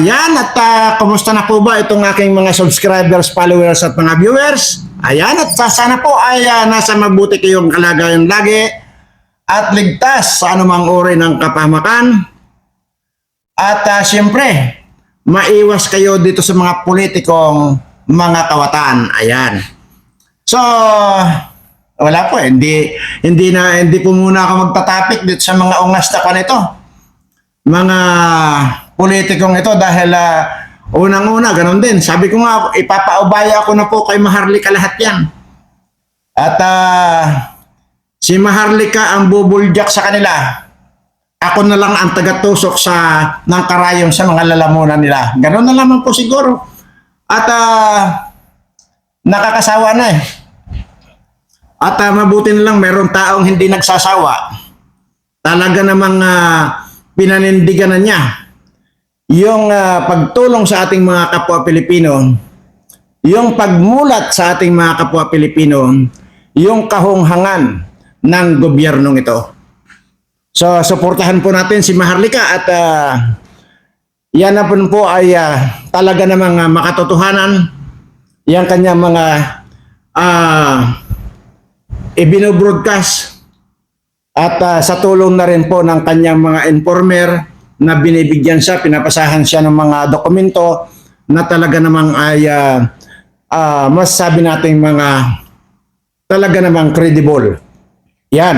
Ayan, at ah, kumusta na po ba itong aking mga subscribers, followers at mga viewers? Ayan, at sa- sana po ay ah, nasa mabuti kayong kalagayan lagi at ligtas sa anumang uri ng kapamakan. At ah, siyempre, maiwas kayo dito sa mga politikong mga kawatan. Ayan. So, wala po, hindi hindi na hindi po muna ako magtatapik dito sa mga ungas na nito. Mga politikong ito dahil ah, unang-una ganun din. Sabi ko nga ipapaubaya ako na po kay Maharlika lahat 'yan. At ah, si Maharlika ang bubuljak sa kanila. Ako na lang ang tagatusok sa ng karayom sa mga lalamunan nila. Ganun na lamang po siguro. At ah, nakakasawa na eh. At ah, mabuti na lang meron taong hindi nagsasawa. Talaga namang ah, pinanindigan na niya yung ah, pagtulong sa ating mga kapwa Pilipino, yung pagmulat sa ating mga kapwa Pilipino, yung kahunghangan ng gobyernong ito. So, suportahan po natin si Maharlika at ah, yan na po, po ay ah, talaga namang ah, makatotohanan yung kanyang mga ah ibinobroadcast at ah, sa tulong na rin po ng kanyang mga informer na binibigyan siya, pinapasahan siya ng mga dokumento na talaga namang ay ah, ah, masasabi nating mga talaga namang credible. Yan.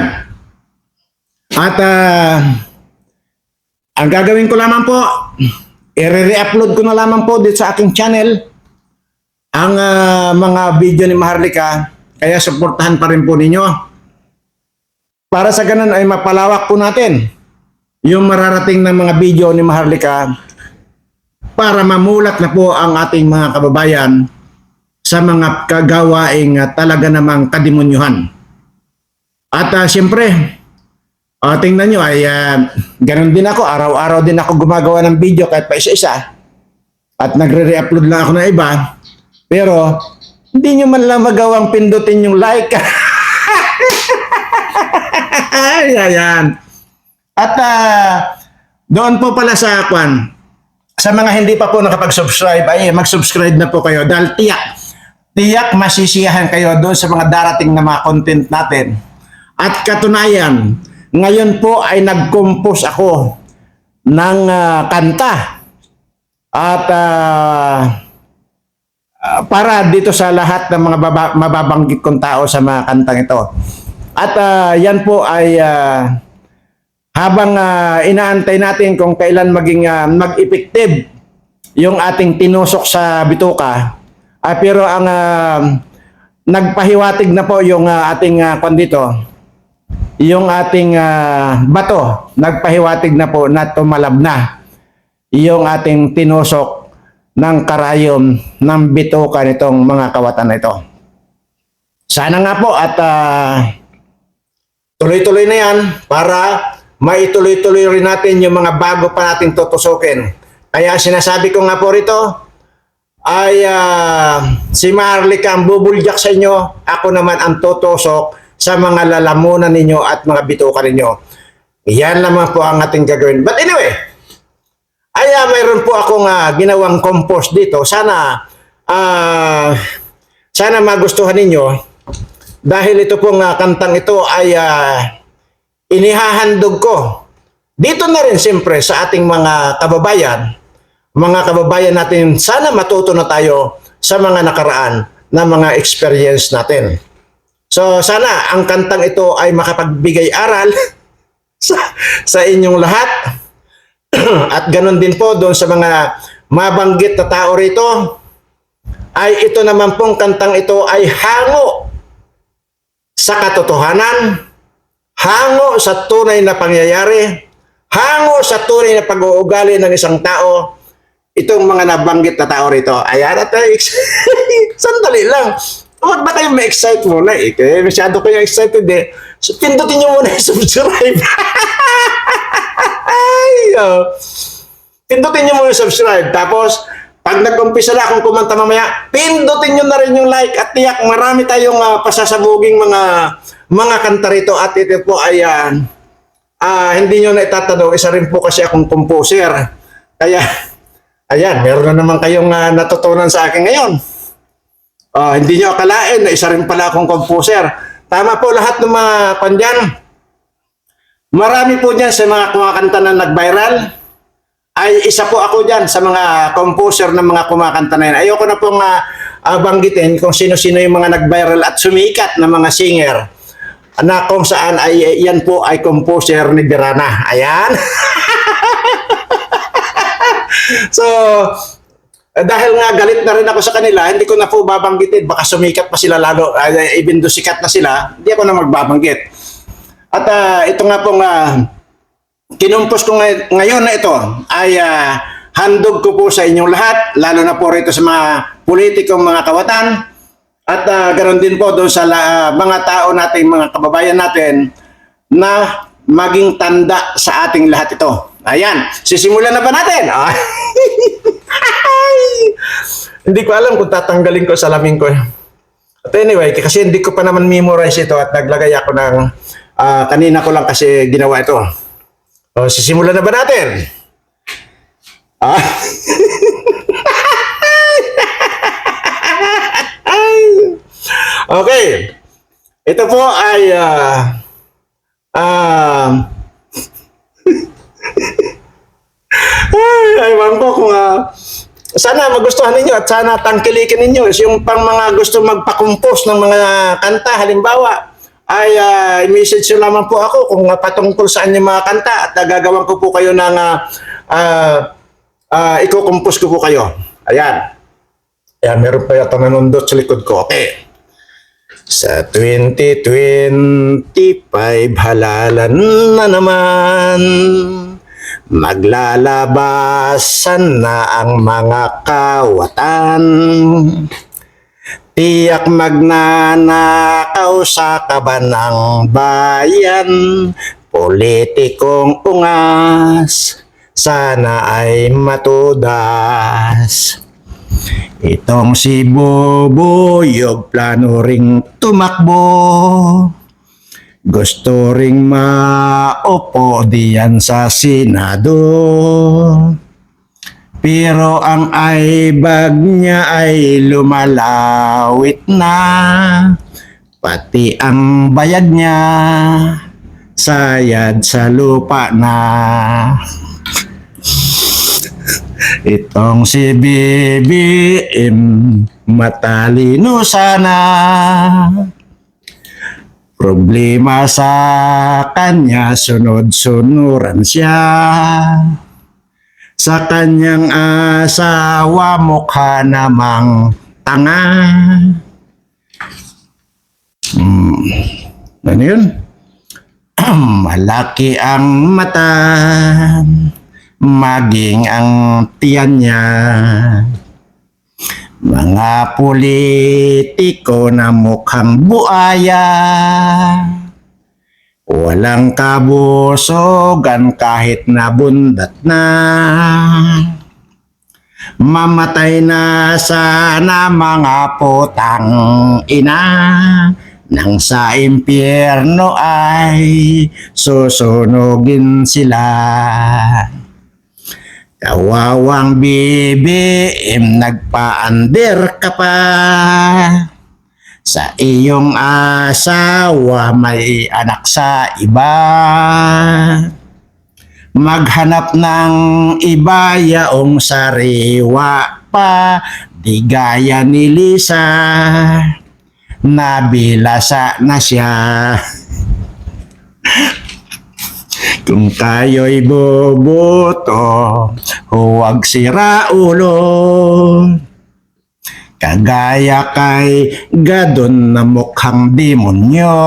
At ah, ang gagawin ko lamang po, i-re-upload ko na lamang po dito sa aking channel ang ah, mga video ni Maharlika. Kaya suportahan pa rin po ninyo. Para sa ganun ay mapalawak po natin yung mararating ng mga video ni Maharlika para mamulat na po ang ating mga kababayan sa mga kagawaing ah, talaga namang kademonyuhan. At ah, siyempre, ah, tingnan nyo ay ah, ganun din ako. Araw-araw din ako gumagawa ng video kahit pa isa-isa. At nagre-re-upload lang ako ng iba. Pero, hindi nyo man lang magawang pindutin yung like. Ay, ayan. At ah, doon po pala sa kwan, sa mga hindi pa po nakapag-subscribe, ay mag-subscribe na po kayo dahil tiyak, tiyak masisiyahan kayo doon sa mga darating na mga content natin. At katunayan, ngayon po ay nag-compose ako ng ah, kanta. At ah, para dito sa lahat ng mga baba- mababanggit kong tao sa mga kantang ito. At ah, yan po ay ah, habang ah, inaantay natin kung kailan maging ah, mag-effective yung ating tinusok sa bituka. Ah, pero ang ah, nagpahiwatig na po yung ah, ating uh, dito, yung ating ah, bato, nagpahiwatig na po na tumalab na yung ating tinusok ng karayom ng bituka nitong mga kawatan na ito. Sana nga po at ah, tuloy-tuloy na yan para maituloy-tuloy rin natin yung mga bago pa nating tutusukin. Kaya sinasabi ko nga po rito, ay ah, si Marlica ang bubuljak sa inyo, ako naman ang tutusok sa mga lalamunan ninyo at mga bituka ninyo. Yan lamang po ang ating gagawin. But anyway, ay ah, mayroon po akong ah, ginawang compost dito. Sana ah, sana magustuhan ninyo dahil ito pong ah, kantang ito ay ah, inihahandog ko. Dito na rin siyempre sa ating mga kababayan, mga kababayan natin, sana matuto na tayo sa mga nakaraan na mga experience natin. So sana ang kantang ito ay makapagbigay aral sa, sa inyong lahat. At ganun din po doon sa mga mabanggit na tao rito, ay ito naman pong kantang ito ay hango sa katotohanan, hango sa tunay na pangyayari, hango sa tunay na pag-uugali ng isang tao, itong mga nabanggit na tao rito. Ayan at sandali lang. Huwag na kayo ma-excite muna eh. Kaya masyado kayo excited eh. So, pindutin nyo muna yung subscribe. Ay, oh. Pindutin nyo muna yung subscribe. Tapos, pag nag-umpisa na akong kumanta mamaya, pindutin nyo na rin yung like at tiyak marami tayong ah, pasasabuging mga mga kanta rito at ito po ay ah, ah, hindi nyo na itatanong, isa rin po kasi akong composer. Kaya Ayan, meron na naman kayong ah, natutunan sa akin ngayon. Ah, hindi nyo akalain na isa rin pala akong composer. Tama po lahat ng mga pandyan. Marami po dyan sa mga kumakanta na nag-viral. Ay isa po ako dyan sa mga composer ng mga kumakanta na yun. Ayoko na pong ah, banggitin kung sino-sino yung mga nag-viral at sumikat na mga singer na kung saan ay yan po ay composer ni Birana. Ayan. so, eh, dahil nga galit na rin ako sa kanila, hindi ko na po babanggitin. Baka sumikat pa sila lalo. Uh, even though sikat na sila, hindi ako na magbabanggit. At ah, ito nga pong uh, kinumpos ko ngay- ngayon na ito ay ah, handog ko po sa inyong lahat, lalo na po rito sa mga politikong mga kawatan. At ah, ganoon din po doon sa la- mga tao nating mga kababayan natin na maging tanda sa ating lahat ito. Ayan, sisimulan na ba natin? Ah. hindi ko alam kung tatanggalin ko sa salamin ko. At anyway, kasi hindi ko pa naman memorize ito at naglagay ako ng ah, kanina ko lang kasi ginawa ito. O, sisimulan na ba natin? Ah. okay. Ito po ay ah ah ay, aywan ko kung ah, sana magustuhan ninyo at sana tangkilikin ninyo yung pang mga gusto magpa-compose ng mga kanta halimbawa ay ah, i-message nyo lamang po ako kung ah, patungkol saan yung mga kanta at uh, gagawan ko po kayo ng uh, uh, uh, iko-compose ko po kayo. Ayan. Ayan, meron pa yata nanundot sa likod ko. Okay. Sa 2025 halalan na naman. Maglalabasan na ang mga kawatan. Tiyak magnanakaw sa kabanang bayan. Politikong ungas Sana ay matudas Itong si Bubuyog plano ring tumakbo. Gusto ring maupo diyan sa Senado. Pero ang aibag niya ay lumalawit na. Pati ang bayag niya Sayad sa lupa na Itong si BBM matalino sana. Problema sa kanya, sunod-sunuran siya. Sa kanyang asawa, mukha namang tanga. Hmm. Ano yun? Malaki ang mata maging ang tiyan niya. Mga politiko na mukhang buaya, walang kabusogan kahit nabundat na. Mamatay na sana mga putang ina nang sa impyerno ay susunugin sila. Kawawang BBM, nagpa-under ka pa. Sa iyong asawa, may anak sa iba. Maghanap ng iba yaong sariwa pa, di gaya ni Lisa. Nabilasa na siya. Kung kayo'y boboto, huwag sira ulo. Kagaya kay Gadon na mukhang demonyo.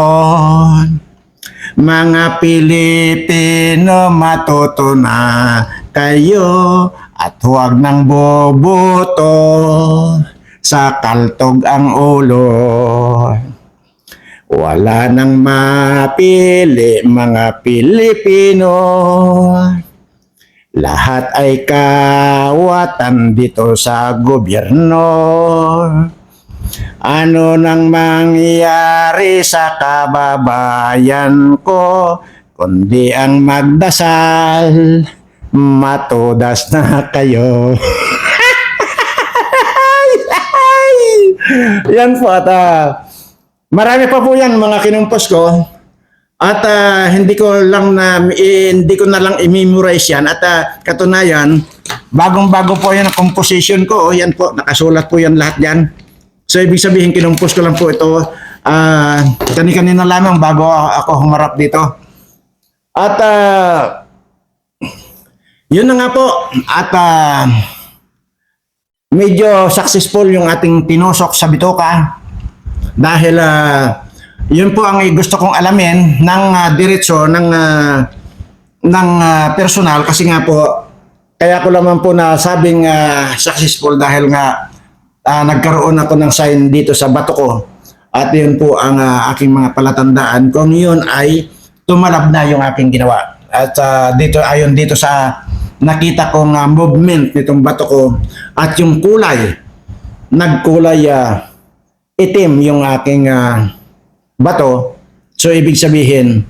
Mga Pilipino matuto na kayo at huwag nang boboto sa kaltog ang ulo. Wala nang mapili mga Pilipino. Lahat ay kawatan dito sa gobyerno. Ano nang mangyari sa kababayan ko, kundi ang magdasal, matudas na kayo. Yan po at uh, marami pa po yan mga kinumpos ko. At ah, hindi ko lang na eh, hindi ko na lang i-memorize yan at ah, katunayan bagong-bago po yan ang composition ko. O, yan po nakasulat po yan lahat yan. So ibig sabihin kinumpos ko lang po ito ah kani-kanina lamang bago ako humarap dito. At ah, yun na nga po at ah, medyo successful yung ating tinusok sa bitoka dahil ah, yun po ang gusto kong alamin ng uh, diretso ng ah, ng ah, personal kasi nga po kaya ko lamang po na sabing ah, successful dahil nga ah, nagkaroon ako ng sign dito sa bato ko. At yun po ang ah, aking mga palatandaan kung yun ay tumalab na yung aking ginawa. At ah, dito ayon dito sa nakita kong ah, movement nitong bato ko at yung kulay nagkulay ah, itim yung aking ah, bato so ibig sabihin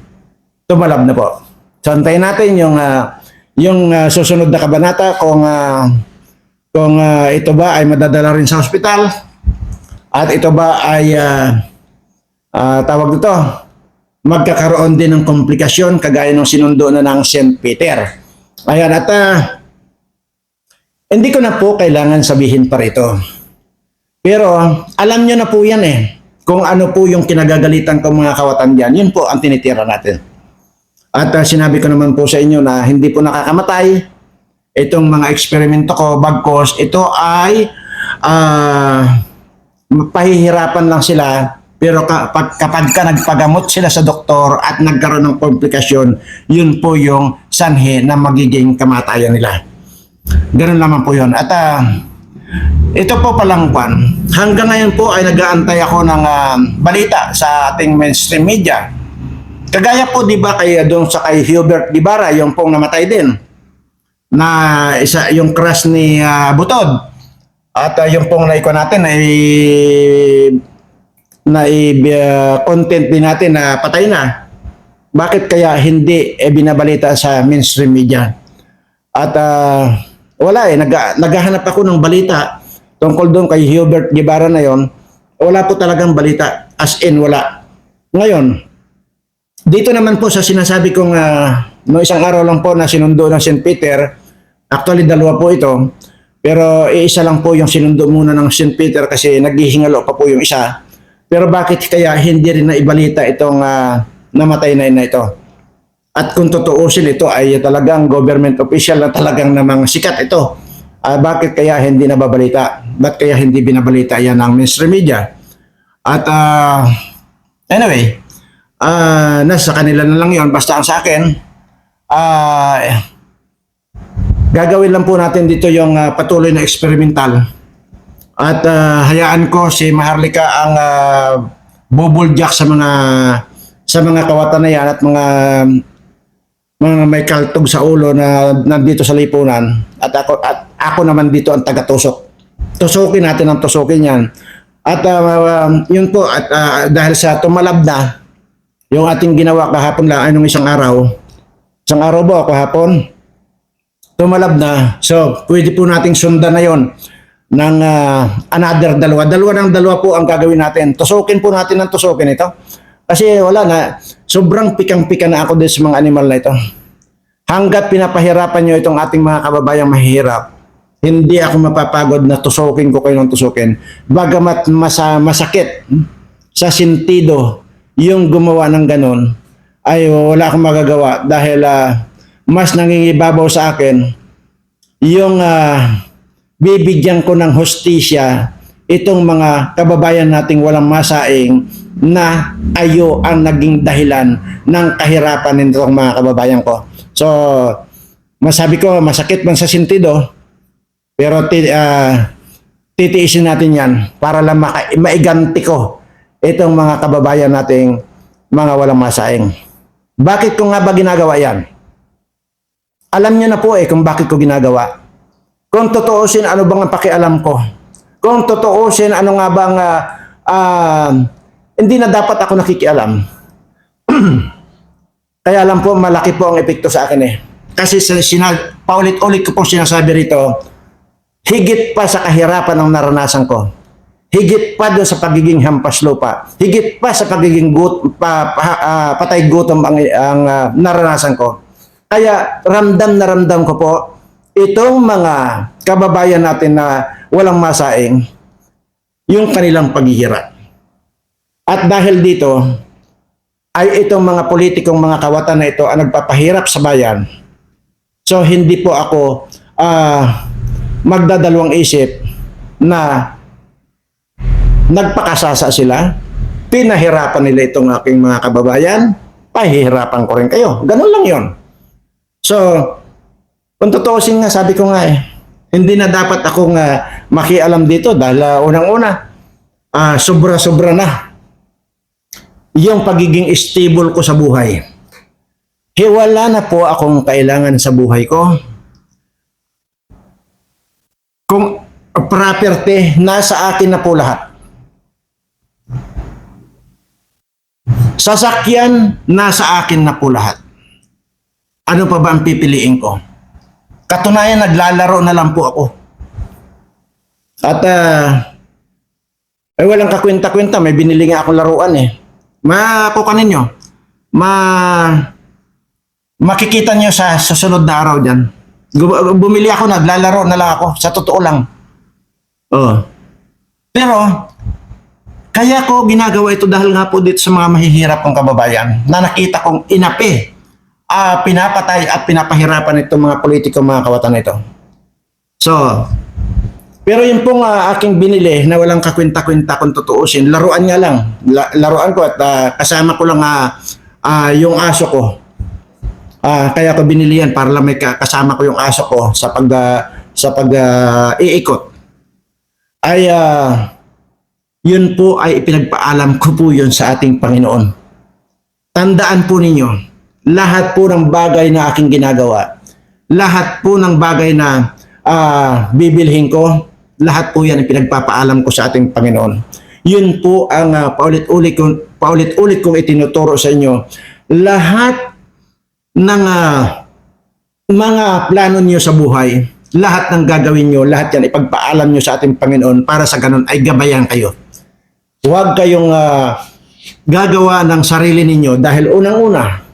tumalab na po so antayin natin yung ah, yung ah, susunod na kabanata kung ah, kung ah, ito ba ay madadala rin sa ospital at ito ba ay ah, ah, tawag dito magkakaroon din ng komplikasyon kagaya ng sinundo na ng St. Peter. Ayan at ah, hindi ko na po kailangan sabihin pa rito. Pero alam nyo na po yan eh kung ano po yung kinagagalitan ko mga kawatan dyan. Yun po ang tinitira natin. At ah, sinabi ko naman po sa inyo na hindi po nakakamatay itong mga eksperimento ko bagkos ito ay ah pahihirapan lang sila pero kapag, kapag ka nagpagamot sila sa doktor at nagkaroon ng komplikasyon, yun po yung sanhi na magiging kamatayan nila. Ganun naman po yun. At ah, ito po palang kwan, hanggang ngayon po ay nag-aantay ako ng ah, balita sa ating mainstream media. Kagaya po 'di ba kay doon sa kay Hubert Gibara, yung pong namatay din na isa yung crush ni ah, Butod. At ah, yung pong naiko natin ay na i-content din natin na patay na. Bakit kaya hindi eh, binabalita sa mainstream media? At ah, wala eh, nag, naghahanap ako ng balita tungkol doon kay Hubert Guevara na yon. Wala po talagang balita. As in, wala. Ngayon, dito naman po sa sinasabi kong uh, no isang araw lang po na sinundo ng St. Peter, actually dalawa po ito, pero isa lang po yung sinundo muna ng St. Peter kasi naghihingalo pa po yung isa. Pero bakit kaya hindi rin na ibalita itong ah, namatay na ina ito? At kung tutuusin ito ay talagang government official na talagang namang sikat ito. Ah, bakit kaya hindi nababalita? Bakit kaya hindi binabalita yan ng mainstream media? At ah, anyway, ah, nasa kanila na lang yon Basta ang sa akin, ah, gagawin lang po natin dito yung ah, patuloy na experimental. At ah, hayaan ko si Maharlika ang uh, bubuljak sa mga sa mga kawatan na yan at mga mga may kaltog sa ulo na nandito sa lipunan at ako at ako naman dito ang taga-tusok. Tusukin natin ang tusukin yan. At ah, yun po at ah, dahil sa tumalab na yung ating ginawa kahapon lang anong isang araw. Isang araw ba kahapon? Tumalab na. So, pwede po nating sundan na yon ng ah, another dalawa. Dalawa ng dalawa po ang gagawin natin. Tusukin po natin ng tusukin ito. Kasi wala na, sobrang pikang-pika na ako din sa mga animal na ito. Hanggat pinapahirapan nyo itong ating mga kababayang mahirap, hindi ako mapapagod na tusukin ko kayo ng tusukin. Bagamat masa, masakit sa sentido yung gumawa ng ganun, ay wala akong magagawa dahil ah, mas nangingibabaw sa akin yung ah, bibigyan ko ng hostisya itong mga kababayan nating walang masaing na ayo ang naging dahilan ng kahirapan nitong mga kababayan ko. So, masabi ko, masakit man sa sentido, pero ti, ah, titiisin natin yan para lang maka, maiganti ko itong mga kababayan nating mga walang masaing. Bakit ko nga ba ginagawa yan? Alam niyo na po eh kung bakit ko ginagawa. Kung totoosin, ano bang ang pakialam ko? Kung totoosin, ano nga bang ah, ah, hindi na dapat ako nakikialam. Kaya alam po, malaki po ang epekto sa akin eh. Kasi sinag, paulit-ulit ko pong sinasabi rito, higit pa sa kahirapan ang naranasan ko. higit pa doon sa pagiging hampas lupa, higit pa sa pagiging gut, pa, pa, ah, patay gutom ang, ang ah, naranasan ko. Kaya ramdam na ramdam ko po itong mga kababayan natin na walang masaing, yung kanilang paghihirap. At dahil dito, ay itong mga politikong mga kawatan na ito ang nagpapahirap sa bayan. So hindi po ako ah, magdadalawang isip na nagpakasasa sila, pinahirapan nila itong aking mga kababayan, pahihirapan ko rin kayo. Ganun lang yon. So, kung tutuusin nga, sabi ko nga eh, hindi na dapat akong ah, makialam dito dahil ah, unang-una, ah, sobra-sobra na yung pagiging stable ko sa buhay. Hiwala na po akong kailangan sa buhay ko. Kung property, nasa akin na po lahat. Sasakyan, nasa akin na po lahat. Ano pa ba ang pipiliin ko? Katunayan, naglalaro na lang po ako. At ah, ay walang kakwenta-kwenta, may binili nga akong laruan eh. Makukanin nyo. Ma makikita nyo sa susunod na araw dyan. Bumili ako, naglalaro na lang ako. Sa totoo lang. Oh. Pero, kaya ko ginagawa ito dahil nga po dito sa mga mahihirap kong kababayan na nakita kong inapi, ah, pinapatay at pinapahirapan itong mga politiko, mga kawatan ito. So, pero yung pong ah, aking binili na walang kakwenta-kwenta kung tutuusin, laruan nga lang. La- laruan ko at ah, kasama ko lang ah, ah, yung aso ko. Ah, kaya ko binili yan para lang may ka- kasama ko yung aso ko sa pag ah, sa pag ah, iikot. Ay ah, yun po ay ipinagpaalam ko po yun sa ating Panginoon. Tandaan po ninyo, lahat po ng bagay na aking ginagawa, lahat po ng bagay na ah, bibilhin ko, lahat po yan ay pinagpapaalam ko sa ating Panginoon. Yun po ang ah, paulit-ulit kong, paulit-ulit kong itinuturo sa inyo. Lahat ng ah, mga plano niyo sa buhay, lahat ng gagawin niyo, lahat yan ipagpaalam niyo sa ating Panginoon para sa ganun ay gabayan kayo. Huwag kayong ah, gagawa ng sarili ninyo dahil unang-una,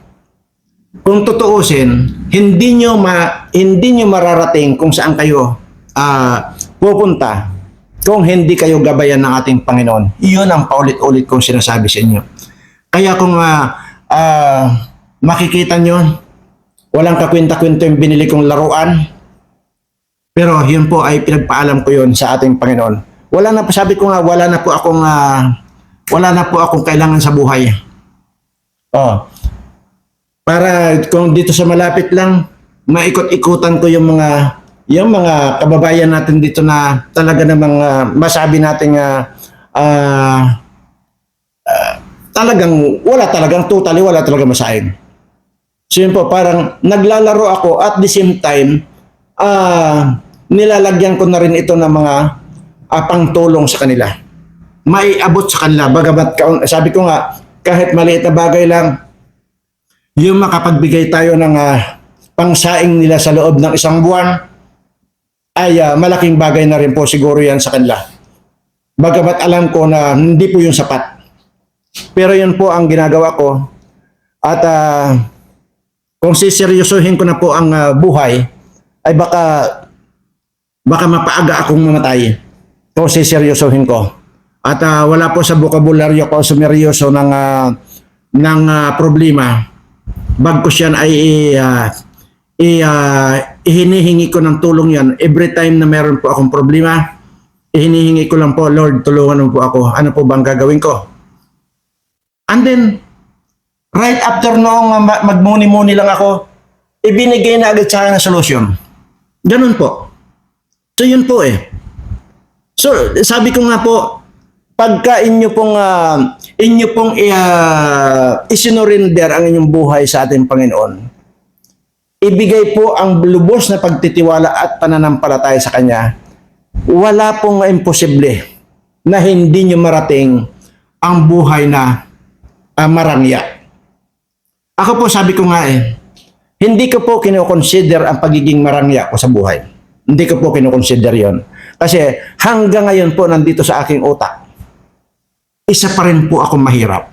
kung tutuusin, hindi nyo ma hindi nyo mararating kung saan kayo ah, pupunta kung hindi kayo gabayan ng ating Panginoon. Iyon ang paulit-ulit kong sinasabi sa inyo. Kaya kung ah, ah, makikita nyo, walang kakwenta-kwenta yung binili kong laruan, pero yun po ay pinagpaalam ko yun sa ating Panginoon. Wala na po, sabi ko nga, wala na po akong, ah, wala na po akong kailangan sa buhay. Oh. Para kung dito sa malapit lang, maikot-ikutan ko yung mga yung mga kababayan natin dito na talaga namang ah, masabi nating ah, ah, talagang wala talagang totally wala talaga masahin. So po, parang naglalaro ako at the same time, ah nilalagyan ko na rin ito ng mga ah, pangtulong sa kanila. Maiabot sa kanila. Bagamat, sabi ko nga, kahit maliit na bagay lang, yung makapagbigay tayo ng ah, pangsaing nila sa loob ng isang buwan, ay ah, malaking bagay na rin po siguro yan sa kanila. Bagamat alam ko na hindi po yung sapat. Pero yun po ang ginagawa ko. At ah, kung siseryosohin ko na po ang ah, buhay, ay baka baka mapaaga akong mamatay. Kung siseryosohin ko. At ah, wala po sa bokabularyo ko sumeryoso ng ah, ng ah, problema. Bagkus yan ay ah, i, ah, ihinihingi ko ng tulong yan. Every time na meron po akong problema, ihinihingi ko lang po, Lord, tulungan mo po ako. Ano po bang gagawin ko? And then, right after noong ah, ma- magmuni-muni lang ako, ibinigay na agad sa akin ang solusyon. Ganun po. So yun po eh. So sabi ko nga po, pagka inyo pong ah, inyo pong uh, isinurinder ang inyong buhay sa ating Panginoon, ibigay po ang lubos na pagtitiwala at pananampalataya sa Kanya, wala pong imposible na hindi nyo marating ang buhay na ah, marangya. Ako po sabi ko nga eh, hindi ko po kinoconsider ang pagiging marangya ko sa buhay. Hindi ko po kinoconsider yon. Kasi hanggang ngayon po nandito sa aking utak, isa pa rin po ako mahirap.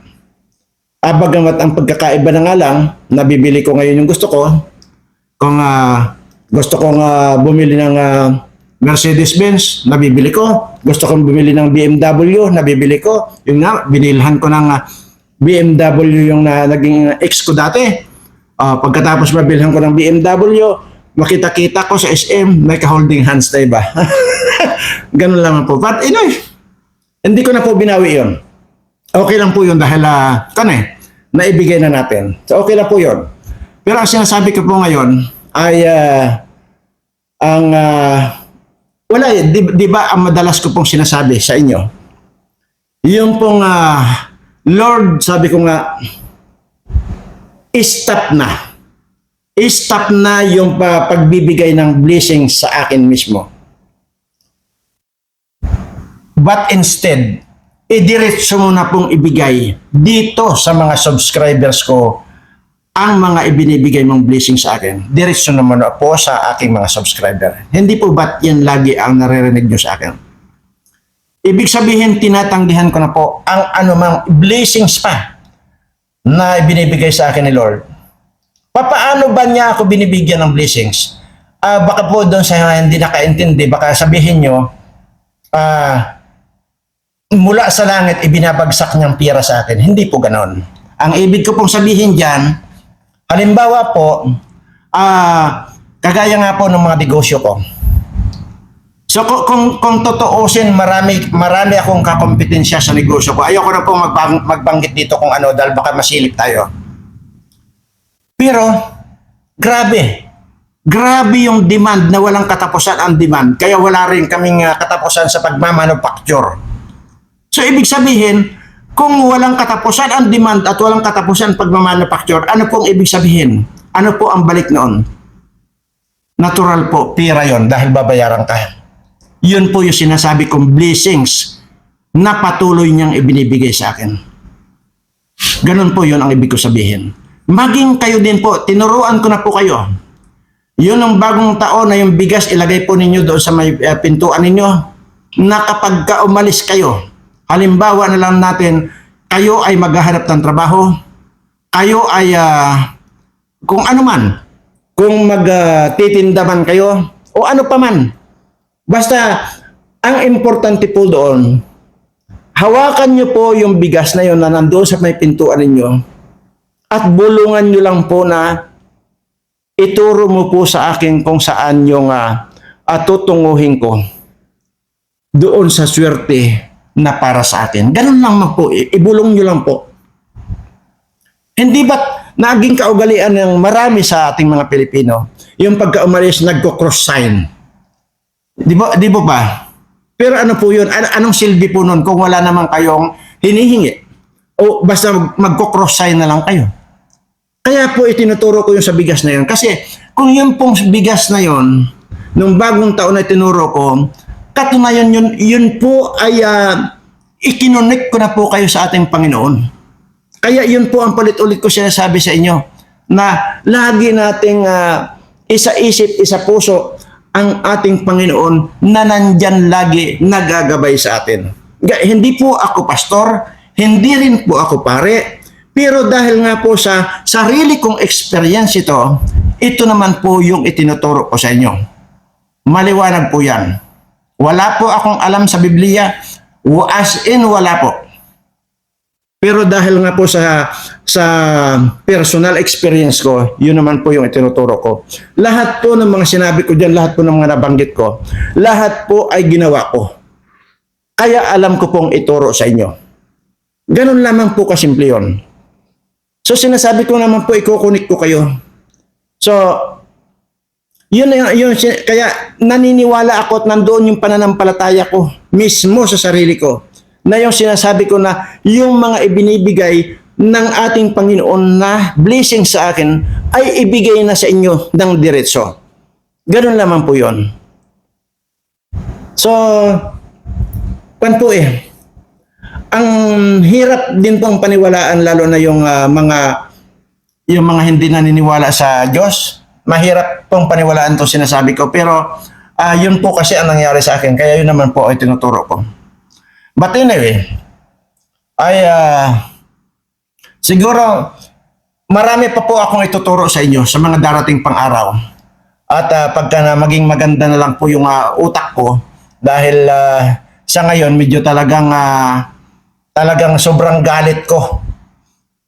Ah, bagamat ang pagkakaiba na nga lang, nabibili ko ngayon yung gusto ko. Kung ah, gusto kong ah, bumili ng ah, Mercedes-Benz, nabibili ko. Gusto kong bumili ng BMW, nabibili ko. Yung nga, binilhan ko ng ah, BMW yung na, naging ex ko dati. Ah, pagkatapos mabilhan ko ng BMW, makita-kita ko sa SM, may ka-holding hands na iba. Ganun lang po. But anyway, hindi ko na po binawi yon. Okay lang po yun dahil uh, kan eh, naibigay na natin. So okay lang po yun. Pero ang sinasabi ko po ngayon ay ah, ang ah, wala eh, di, di ba ang madalas ko pong sinasabi sa inyo, yung pong ah, Lord, sabi ko nga, stop na. Stop na yung pa- pagbibigay ng blessing sa akin mismo. But instead, idiretso mo na pong ibigay dito sa mga subscribers ko ang mga ibinibigay mong blessing sa akin. Diretso naman na po sa aking mga subscriber. Hindi po ba't yan lagi ang naririnig nyo sa akin? Ibig sabihin, tinatanggihan ko na po ang anumang blessings pa na ibinibigay sa akin ni Lord. Papaano ba niya ako binibigyan ng blessings? Ah, baka po doon sa hindi nakaintindi, baka sabihin nyo, ah, mula sa langit ibinabagsak niyang pira sa akin. Hindi po ganon. Ang ibig ko pong sabihin dyan, halimbawa po, ah, kagaya nga po ng mga negosyo ko. So kung, kung, kung totoosin, marami, marami akong kakompetensya sa negosyo ko. Ayoko na po magbang, magbanggit dito kung ano dahil baka masilip tayo. Pero, grabe. Grabe yung demand na walang katapusan ang demand. Kaya wala rin kaming ah, katapusan sa pagmamanufacture. So, ibig sabihin, kung walang katapusan ang demand at walang katapusan pagmamanufacture, ano pong ibig sabihin? Ano po ang balik noon? Natural po, pira yon dahil babayaran ka. Yun po yung sinasabi kong blessings na patuloy niyang ibinibigay sa akin. Ganun po yun ang ibig ko sabihin. Maging kayo din po, tinuruan ko na po kayo. Yun ang bagong taon na yung bigas ilagay po ninyo doon sa may eh, pintuan ninyo na kapag ka umalis kayo, halimbawa na lang natin, kayo ay maghahanap ng trabaho, kayo ay ah, kung ano man, kung magtitinda man kayo, o ano pa man, Basta, ang importante po doon, hawakan nyo po yung bigas na yun na nandoon sa may pintuan ninyo at bulungan nyo lang po na ituro mo po sa akin kung saan yung uh, tutunguhin ko doon sa swerte na para sa atin. Ganun lang man po, ibulong nyo lang po. Hindi ba't naging kaugalian ng marami sa ating mga Pilipino, yung pagka-umalis nagko-cross sign. Di ba, di ba ba? Pero ano po yun? An- anong silbi po nun kung wala naman kayong hinihingi? O basta mag- magko-cross sign na lang kayo. Kaya po itinuturo ko yung sa bigas na yun. Kasi kung yun pong bigas na yun, nung bagong taon na tinuro ko, katunayan yun, yun po ay uh, ikinunik ko na po kayo sa ating Panginoon. Kaya yun po ang palit-ulit ko sinasabi sa inyo na lagi nating ah, isa isip, isa puso ang ating Panginoon na nandyan lagi nagagabay sa atin. Hindi po ako pastor, hindi rin po ako pare, pero dahil nga po sa sarili kong experience ito, ito naman po yung itinuturo ko sa inyo. Maliwanag po yan. Wala po akong alam sa Biblia, as in wala po. Pero dahil nga po sa sa personal experience ko, yun naman po yung itinuturo ko. Lahat po ng mga sinabi ko diyan, lahat po ng mga nabanggit ko, lahat po ay ginawa ko. Kaya alam ko pong ituro sa inyo. Ganun lamang po kasimple yun. So sinasabi ko naman po, ikukunik ko kayo. So, yun, na- yun, kaya naniniwala ako at nandoon yung pananampalataya ko mismo sa sarili ko na yung sinasabi ko na yung mga ibinibigay ng ating Panginoon na blessing sa akin ay ibigay na sa inyo ng diretso. Ganun lamang po yon. So, pan po eh. Ang hirap din pong paniwalaan lalo na yung ah, mga yung mga hindi naniniwala sa Diyos. Mahirap pong paniwalaan to sinasabi ko pero Ah, yun po kasi ang nangyari sa akin. Kaya yun naman po ay tinuturo ko. But anyway, ay ah, siguro marami pa po akong ituturo sa inyo sa mga darating pang araw. At ah, pagka na maging maganda na lang po yung ah, utak ko dahil ah, sa ngayon medyo talagang ah, talagang sobrang galit ko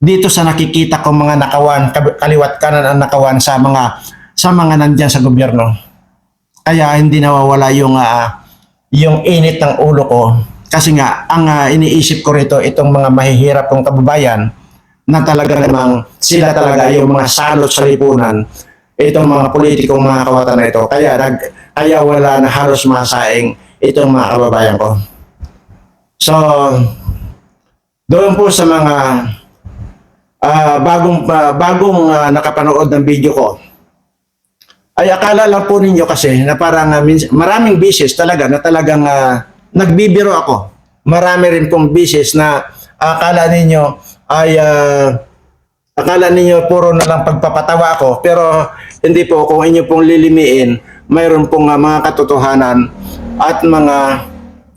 dito sa nakikita ko mga nakawan kaliwat kanan ang nakawan sa mga sa mga nandiyan sa gobyerno. Kaya hindi nawawala yung ah, yung init ng ulo ko kasi nga ang ah, iniisip ko rito itong mga mahihirap kong kababayan na talaga namang sila talaga yung mga salot sa lipunan itong mga politikong mga kawatan na ito. Kaya nag kaya wala na halos masaing itong mga kababayan ko. So, doon po sa mga ah, bagong ah, bagong ah, nakapanood ng video ko, ay akala lang po ninyo kasi na parang mins- maraming bisis talaga na talagang ah, nagbibiro ako. Marami rin pong bisis na akala ninyo ay ah, akala ninyo puro na lang pagpapatawa ako pero hindi po kung inyo pong lilimiin mayroon pong ah, mga katotohanan at mga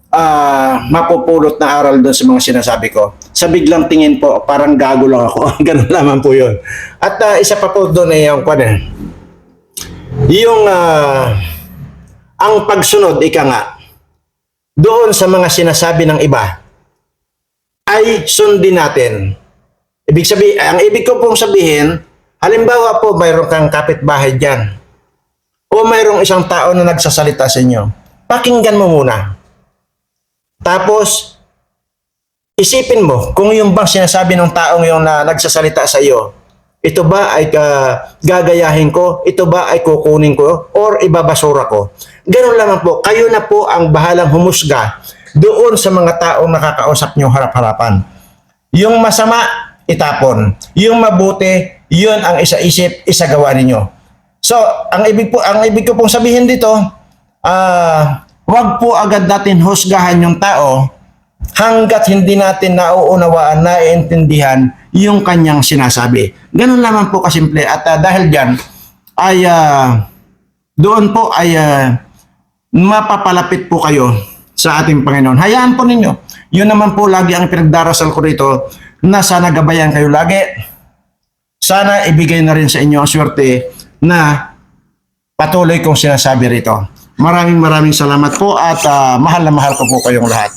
ah, mapupulot na aral doon sa mga sinasabi ko. Sa biglang tingin po, parang gago lang ako. Ganun lamang po yun. At ah, isa pa po doon ay yung kwan eh, yung ah, ang pagsunod, ika nga, doon sa mga sinasabi ng iba, ay sundin natin. Ibig sabihin, ang ibig ko pong sabihin, halimbawa po mayroon kang kapitbahay dyan, o mayroong isang tao na nagsasalita sa inyo, pakinggan mo muna. Tapos, isipin mo kung yung bang sinasabi ng taong yung na nagsasalita sa iyo, ito ba ay ka, gagayahin ko? Ito ba ay kukunin ko? Or ibabasura ko? Ganun lamang po. Kayo na po ang bahalang humusga doon sa mga taong nakakausap nyo harap-harapan. Yung masama, itapon. Yung mabuti, yun ang isa-isip, isagawa ninyo. So, ang ibig po ang ibig ko pong sabihin dito, ah, wag po agad natin husgahan yung tao hanggat hindi natin nauunawaan, naiintindihan yung kanyang sinasabi. Ganun lamang po kasimple. At ah, dahil diyan ay ah, doon po ay ah, mapapalapit po kayo sa ating Panginoon. Hayaan po ninyo. Yun naman po lagi ang pinagdarasal ko rito na sana gabayan kayo lagi. Sana ibigay na rin sa inyo ang swerte na patuloy kong sinasabi rito. Maraming maraming salamat po at ah, mahal na mahal ko po kayong lahat.